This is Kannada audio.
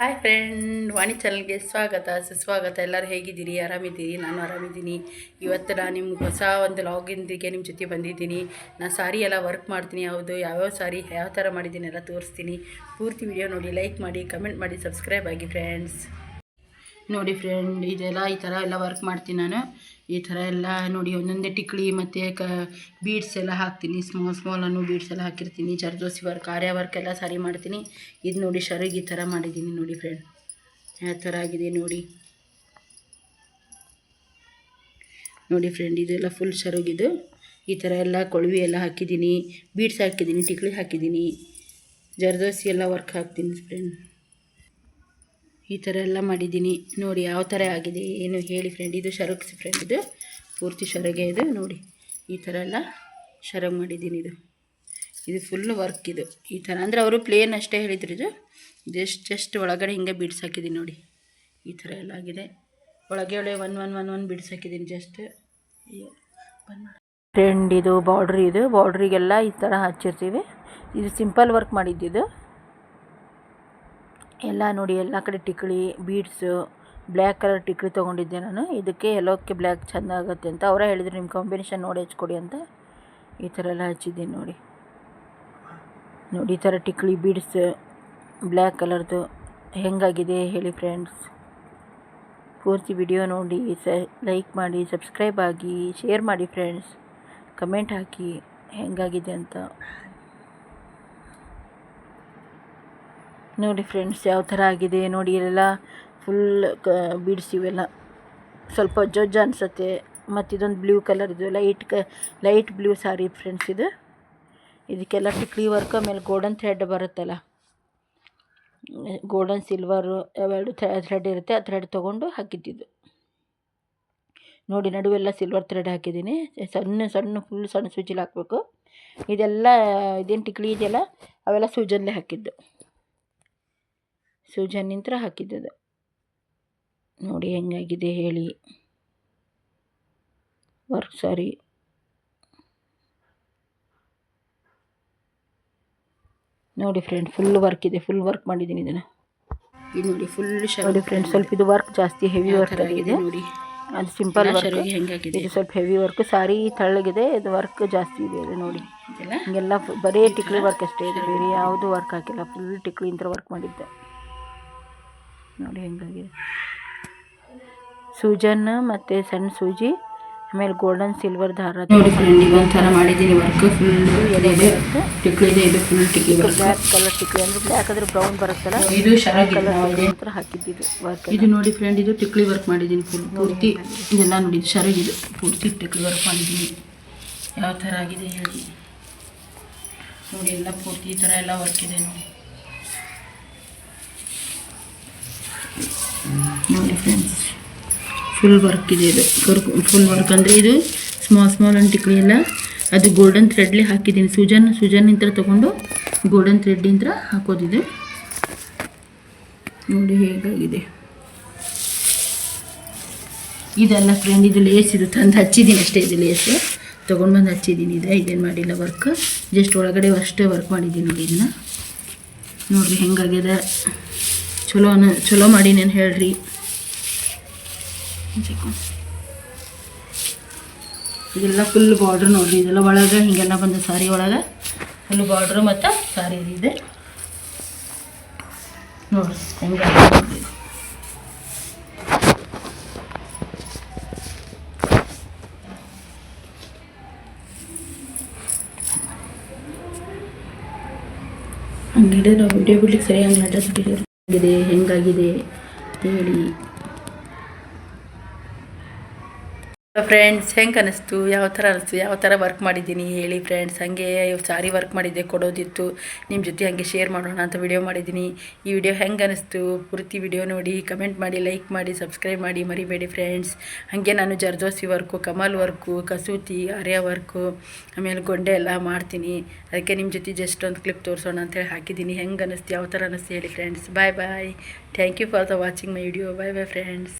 ಹಾಯ್ ಫ್ರೆಂಡ್ ವಾಣಿ ಚಾನಲ್ಗೆ ಸ್ವಾಗತ, ಸುಸ್ವಾಗತ. ಎಲ್ಲರೂ ಹೇಗಿದ್ದೀರಿ? ಆರಾಮಿದ್ದೀರಿ? ನಾನು ಆರಾಮಿದ್ದೀನಿ. ಇವತ್ತು ನಾನು ನಿಮ್ಗೆ ಹೊಸ ಒಂದು ಲಾಗಿಂದಿಗೆ ನಿಮ್ಮ ಜೊತೆ ಬಂದಿದ್ದೀನಿ. ನಾನು ಸಾರಿ ಎಲ್ಲ ವರ್ಕ್ ಮಾಡ್ತೀನಿ, ಹೌದು. ಯಾವ್ಯಾವ ಸಾರಿ ಯಾವ ಥರ ಮಾಡಿದ್ದೀನಿ ಎಲ್ಲ ತೋರಿಸ್ತೀನಿ. ಪೂರ್ತಿ ವಿಡಿಯೋ ನೋಡಿ ಲೈಕ್ ಮಾಡಿ ಕಮೆಂಟ್ ಮಾಡಿ ಸಬ್ಸ್ಕ್ರೈಬ್ ಆಗಿ ಫ್ರೆಂಡ್ಸ್ ನೋಡಿ ಫ್ರೆಂಡ್ ಇದೆಲ್ಲ ಈ ಥರ ಎಲ್ಲ ವರ್ಕ್ ಮಾಡ್ತೀನಿ ನಾನು. ಈ ಥರ ಎಲ್ಲ ನೋಡಿ ಒಂದೊಂದೇ ಟಿಕ್ಳಿ ಮತ್ತು ಕ ಬೀಡ್ಸ್ ಎಲ್ಲ ಹಾಕ್ತೀನಿ. ಸ್ಮಾಲ್ ಸ್ಮಾಲನ್ನು ಬೀಡ್ಸ್ ಎಲ್ಲ ಹಾಕಿರ್ತೀನಿ. ಜರ್ದೋಸಿ ವರ್ಕ್ ಆರ್ಯ ವರ್ಕ್ ಎಲ್ಲ ಸರಿ ಮಾಡ್ತೀನಿ. ಇದು ನೋಡಿ ಶರಿಗೆ ಈ ಥರ ಮಾಡಿದ್ದೀನಿ ನೋಡಿ ಫ್ರೆಂಡ್ ಯಾವ ಥರ ಆಗಿದೆ ನೋಡಿ. ನೋಡಿ ಫ್ರೆಂಡ್ ಇದೆಲ್ಲ ಫುಲ್ ಶರುಗಿದು ಈ ಥರ ಎಲ್ಲ ಕೊಳವಿ ಎಲ್ಲ ಹಾಕಿದ್ದೀನಿ. ಬೀಡ್ಸ್ ಹಾಕಿದ್ದೀನಿ ಟಿಕ್ಳಿ ಹಾಕಿದ್ದೀನಿ. ಜರ್ದೋಸಿ ಎಲ್ಲ ವರ್ಕ್ ಹಾಕ್ತೀನಿ ಫ್ರೆಂಡ್ ಈ ಥರ ಎಲ್ಲ ಮಾಡಿದ್ದೀನಿ. ನೋಡಿ ಯಾವ ಥರ ಆಗಿದೆ, ಏನು ಹೇಳಿ ಫ್ರೆಂಡ್ ಇದು ಶರಗ್ಸಿ ಫ್ರೆಂಡ್ ಇದು ಪೂರ್ತಿ ಶರಗೆ ಇದು, ನೋಡಿ. ಈ ಥರ ಎಲ್ಲ ಶರಗ್ ಮಾಡಿದ್ದೀನಿ ಇದು. ಇದು ಫುಲ್ ವರ್ಕ್ ಇದು. ಈ ಥರ ಅಂದರೆ ಅವರು ಪ್ಲೇನ್ ಅಷ್ಟೇ ಹೇಳಿದ್ರು ಇದು. ಜಸ್ಟ್ ಜಸ್ಟ್ ಒಳಗಡೆ ಹಿಂಗೆ ಬಿಡ್ಸ್ ಹಾಕಿದ್ದೀನಿ ನೋಡಿ. ಈ ಥರ ಎಲ್ಲ ಆಗಿದೆ. ಒಳಗೆ ಒಳಗೆ one one one one beads ಹಾಕಿದ್ದೀನಿ ಜಸ್ಟ್. ಫ್ರೆಂಡ್ ಇದು ಬಾರ್ಡ್ರ್ ಇದು. ಬಾರ್ಡ್ರಿಗೆಲ್ಲ ಈ ಥರ ಹಚ್ಚಿರ್ತೀವಿ. ಇದು ಸಿಂಪಲ್ ವರ್ಕ್ ಮಾಡಿದ್ದಿದ್ದು ಎಲ್ಲ ನೋಡಿ ಎಲ್ಲ ಕಡೆ ಟಿಕ್ಳಿ ಬೀಡ್ಸು ಬ್ಲ್ಯಾಕ್ ಕಲರ್ ಟಿಕ್ಳಿ ತೊಗೊಂಡಿದ್ದೆ ನಾನು. ಇದಕ್ಕೆ ಎಲ್ಲೋಕ್ಕೆ ಬ್ಲ್ಯಾಕ್ ಚೆಂದ ಆಗುತ್ತೆ ಅಂತ. ಅವರೇ ಹೇಳಿದರು ನಿಮ್ಮ ಕಾಂಬಿನೇಷನ್ ನೋಡಿ ಹಚ್ಕೊಡಿ ಅಂತ. ಈ ಥರ ಎಲ್ಲ ಹಚ್ಚಿದ್ದೀನಿ ನೋಡಿ. ನೋಡಿ, ಈ ಥರ ಟಿಕ್ಳಿ ಬೀಡ್ಸ್ ಬ್ಲ್ಯಾಕ್ ಕಲರ್ದು ಹೆಂಗಾಗಿದೆ ಹೇಳಿ ಫ್ರೆಂಡ್ಸ್ ಪೂರ್ತಿ ವಿಡಿಯೋ ನೋಡಿ, ಸ ಲೈಕ್ ಮಾಡಿ ಸಬ್ಸ್ಕ್ರೈಬ್ ಆಗಿ ಶೇರ್ ಮಾಡಿ ಫ್ರೆಂಡ್ಸ್ ಕಮೆಂಟ್ ಹಾಕಿ, ಹೆಂಗಾಗಿದೆ ಅಂತ. ನೋಡಿ ಫ್ರೆಂಡ್ಸ್ ಯಾವ ಥರ ಆಗಿದೆ ನೋಡಿ, ಇಲ್ಲೆಲ್ಲ ಫುಲ್ ಕ ಬೀಡ್ಸ್ ಇವೆಲ್ಲ. ಸ್ವಲ್ಪ ಜೊಜ್ಜ ಅನಿಸುತ್ತೆ. ಮತ್ತು ಇದೊಂದು ಬ್ಲೂ ಕಲರ್ ಇದು ಲೈಟ್ ಕ ಲೈಟ್ ಬ್ಲೂ ಸಾರಿ ಫ್ರೆಂಡ್ಸ್ ಇದು. ಇದಕ್ಕೆಲ್ಲ ಟಿಕ್ಲಿ ವರ್ಕ್ ಆಮೇಲೆ ಗೋಲ್ಡನ್ ಥ್ರೆಡ್ ಬರುತ್ತಲ್ಲ. ಗೋಲ್ಡನ್ ಸಿಲ್ವರು ಅವೆರಡು ಥ್ರೆಡ್ ಇರುತ್ತೆ, ಆ ಥ್ರೆಡ್ ತೊಗೊಂಡು ಹಾಕಿದ್ದಿದ್ದು ನೋಡಿ, ನಡುವೆಲ್ಲ ಸಿಲ್ವರ್ ಥ್ರೆಡ್ ಹಾಕಿದ್ದೀನಿ. ಸಣ್ಣ ಸಣ್ಣ ಫುಲ್ ಸಣ್ಣ ಸೂಜಿಲಿ ಹಾಕಬೇಕು. ಇದೆಲ್ಲ, ಇದೇನು ಟಿಕ್ಲಿ ಇದೆಯಲ್ಲ, ಅವೆಲ್ಲ ಸೂಜಲ್ಲೇ ಹಾಕಿದ್ದು. ಸೂಜನ್ ನಿಂತ್ರ ಹಾಕಿದ್ದದ. ನೋಡಿ ಹೆಂಗಾಗಿದೆ ಹೇಳಿ. ವರ್ಕ್ ಸಾರಿ. ನೋಡಿ ಫ್ರೆಂಡ್ ಫುಲ್ ವರ್ಕ್ ಇದೆ ಫುಲ್ ವರ್ಕ್ ಮಾಡಿದ್ದೀನಿ ಇದನ್ನು. ಇದು ನೋಡಿ ಫುಲ್ ನೋಡಿ ಫ್ರೆಂಡ್ ಸ್ವಲ್ಪ ಇದು ವರ್ಕ್ ಜಾಸ್ತಿ ಹೆವಿ ವರ್ಕ್ ಆಗಿದೆ. ನೋಡಿ. ಅದು ಸಿಂಪಲ್ ವರ್ಕ್ ಹೆಂಗಾಗಿದೆ? ಇದು ಸ್ವಲ್ಪ ಹೆವಿ ವರ್ಕ್ ಸಾರಿ ತಳ್ಳಗಿದೆ ಇದು ವರ್ಕ್ ಜಾಸ್ತಿ ಇದೆ ಇದು ನೋಡಿ. ಹಿಂಗೆಲ್ಲ ಬರೀ ಟಿಕ್ಲಿ ವರ್ಕ್ ಅಷ್ಟೇ ಇದೆ ಬೇರೆ ಯಾವುದು ವರ್ಕ್ ಹಾಕಿಲ್ಲ ಫುಲ್ ಟಿಕ್ಲಿ ಇಂತ ವರ್ಕ್ ಮಾಡಿದ್ದೆ. ನೋಡಿ ಹೆಂಗಾಗಿದೆ. ಸೂಜನ್ ಮತ್ತು ಸಣ್ಣ ಸೂಜಿ ಆಮೇಲೆ ಗೋಲ್ಡನ್ ಸಿಲ್ವರ್ ದಾರ ನೋಡಿ ಫ್ರೆಂಡ್ ಥರ ಮಾಡಿದ್ದೀನಿ ವರ್ಕ್ ಫುಲ್ ಇದೆ. ಟಿಕ್ಲಿ ಇದೆ ಇದು ಫುಲ್ ಟಿಕ್ಲಿ ಬ್ಲ್ಯಾಕ್ ಕಲರ್ ಟಿಕ್ಲಿ ಅಂದರೆ ಬ್ಲ್ಯಾಕ್ ಆದರೆ ಬ್ರೌನ್ ಬರುತ್ತಲ್ಲ? ಇದು ಕಲರ್ ಹತ್ರ ಹಾಕಿದ್ದು ವರ್ಕ್ ಇದು ನೋಡಿ ಫ್ರೆಂಡ್ ಇದು ಟಿಕ್ಲಿ ವರ್ಕ್ ಮಾಡಿದ್ದೀನಿ ಫುಲ್ ಪೂರ್ತಿ ಇದೆಲ್ಲ ನೋಡಿ ಶರಗಿದೆ ಪೂರ್ತಿ ಟಿಕ್ಲಿ ವರ್ಕ್ ಮಾಡಿದ್ದೀನಿ. ಯಾವ ಥರ ಆಗಿದೆ ಹೇಳಿ. ನೋಡಿ ಎಲ್ಲ ಪೂರ್ತಿ ಈ ಥರ ಎಲ್ಲ ವರ್ಕ್ ಇದೆ ನೋಡಿ. ನೋಡಿ ಫ್ರೆಂಡ್ಸ್ ಫುಲ್ ವರ್ಕ್ ಇದೆ ಇದು. ಫುಲ್ ವರ್ಕ್ ಅಂದರೆ ಇದು ಸ್ಮಾಲ್ ಸ್ಮಾಲ್ ಅಂಟಿಕ್ಳಿ ಎಲ್ಲ. ಅದು ಗೋಲ್ಡನ್ ಥ್ರೆಡ್ಲಿ ಹಾಕಿದ್ದೀನಿ. ಸುಜನ್ ಸುಜನ್ನಿಂದ ತೊಗೊಂಡು ಗೋಲ್ಡನ್ ಥ್ರೆಡ್ಡಿಂದ ಹಾಕೋದಿದೆ. ನೋಡಿ ಹೇಗಾಗಿದೆ. ಇದೆಲ್ಲ ಫ್ರೆಂಡ್ ಇದು ಲೇಸ್ ಇದು ತಂದು ಹಚ್ಚಿದ್ದೀನಿ ಅಷ್ಟೇ, ಇದು ಲೇಸು ತೊಗೊಂಡು ಬಂದು ಹಚ್ಚಿದ್ದೀನಿ. ಇದೆ ಇದೇನು ಮಾಡಿಲ್ಲ ವರ್ಕ್ ಜಸ್ಟ್ ಒಳಗಡೆ ಅಷ್ಟೇ ವರ್ಕ್ ಮಾಡಿದ್ದೀನಿ ನೋಡಿ ಇದನ್ನ. ನೋಡಿರಿ ಹೆಂಗಾಗಿದೆ. ಚಲೋ ಚಲೋ ಮಾಡಿ ನಾನು ಹೇಳ್ರಿ. ಇದೆಲ್ಲ ಫುಲ್ ಬಾರ್ಡ್ರ್ ನೋಡಿರಿ ಇದೆಲ್ಲ ಒಳಗೆ, ಹೀಗೆಲ್ಲ ಬಂದ ಸಾರಿ ಒಳಗೆ. ಫುಲ್ ಬಾರ್ಡ್ರು ಮತ್ತು ಸಾರಿ ಇದೆ ನೋಡಿರಿ, ಹೆಂಗೆ ಹಂಗಿದೆ ನಾವು ವಿಡಿಯೋ ಬಿಡ್ಲಿಕ್ಕೆ ಸರಿಯಾಗಿ ಆಗಿದೆ ಹೆಂಗಾಗಿದೆ, ಹೇಳಿ. ಫ್ರೆಂಡ್ಸ್ ಹೆಂಗೆ ಅನಿಸ್ತು? ಯಾವ ಥರ ಅನಿಸ್ತು? ಯಾವ ಥರ ವರ್ಕ್ ಮಾಡಿದ್ದೀನಿ? ಹೇಳಿ ಫ್ರೆಂಡ್ಸ್ ಹಾಗೆ ಸಾರಿ ವರ್ಕ್ ಮಾಡಿದ್ದೆ, ಕೊಡೋದಿತ್ತು. ನಿಮ್ಮ ಜೊತೆ ಹಾಗೆ ಶೇರ್ ಮಾಡೋಣ ಅಂತ ವಿಡಿಯೋ ಮಾಡಿದ್ದೀನಿ. ಈ ವಿಡಿಯೋ ಹೆಂಗೆ ಅನಿಸ್ತು? ಪೂರ್ತಿ ವಿಡಿಯೋ ನೋಡಿ ಕಮೆಂಟ್ ಮಾಡಿ ಲೈಕ್ ಮಾಡಿ ಸಬ್ಸ್ಕ್ರೈಬ್ ಮಾಡಿ, ಮರಿಬೇಡಿ ಫ್ರೆಂಡ್ಸ್ ಹಾಗೆ ನಾನು ಜರ್ದೋಸಿ ವರ್ಕು ಕಮಲ್ ವರ್ಕು ಕಸೂತಿ, ಆರ್ಯ ವರ್ಕು ಆಮೇಲೆ ಗೊಂಡೆ ಎಲ್ಲ ಮಾಡ್ತೀನಿ. ಅದಕ್ಕೆ ನಿಮ್ಮ ಜೊತೆ ಜಸ್ಟ್ ಒಂದು ಕ್ಲಿಪ್ ತೋರಿಸೋಣ ಅಂತೇಳಿ ಹಾಕಿದ್ದೀನಿ. ಹೆಂಗೆ ಅನ್ನಿಸ್ತು ಯಾವ ಥರ ಅನ್ನಿಸ್ತು ಹೇಳಿ friends bye bye thank you for the watching my video bye bye friends